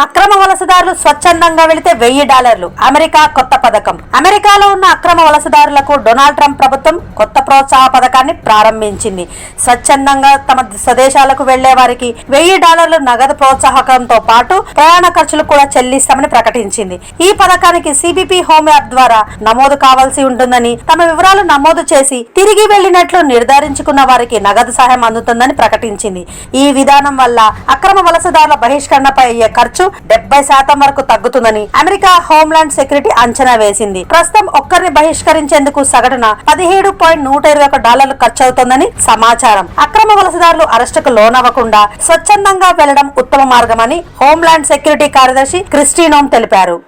అక్రమ వలసదారులు స్వచ్ఛందంగా వెళితే వెయ్యి డాలర్లు. అమెరికా కొత్త పథకం. అమెరికాలో ఉన్న అక్రమ వలసదారులకు డొనాల్డ్ ట్రంప్ ప్రభుత్వం కొత్త ప్రోత్సాహ పథకాన్ని ప్రారంభించింది. స్వచ్ఛందంగా తమ స్వదేశాలకు వెళ్ళే వారికి వెయ్యి డాలర్లు నగదు ప్రోత్సాహకంతో పాటు ప్రయాణ ఖర్చులు కూడా చెల్లిస్తామని ప్రకటించింది. ఈ పథకానికి సిబిపి హోమ్ యాప్ ద్వారా నమోదు కావాల్సి ఉంటుందని తమ వివరాలు నమోదు చేసి తిరిగి వెళ్ళినట్లు నిర్ధారించుకున్న వారికి నగదు సహాయం అందుతుందని ప్రకటించింది. ఈ విధానం వల్ల అక్రమ వలసదారుల బహిష్కరణపై అయ్యే ఖర్చు డెబ్బై శాతం వరకు తగ్గుతుందని అమెరికా హోంలాండ్ సెక్యూరిటీ అంచనా వేసింది. ప్రస్తుతం ఒక్కరిని బహిష్కరించేందుకు సగటున పదిహేడు పాయింట్ నూట ఇరవై ఒక డాలర్లు ఖర్చు అవుతుందని సమాచారం. అక్రమ వలసదారులు అరెస్టుకు లోనవ్వకుండా స్వచ్ఛందంగా వెళ్ళడం ఉత్తమ మార్గమని హోంలాండ్ సెక్యూరిటీ కార్యదర్శి క్రిస్టినోమ్ తెలిపారు.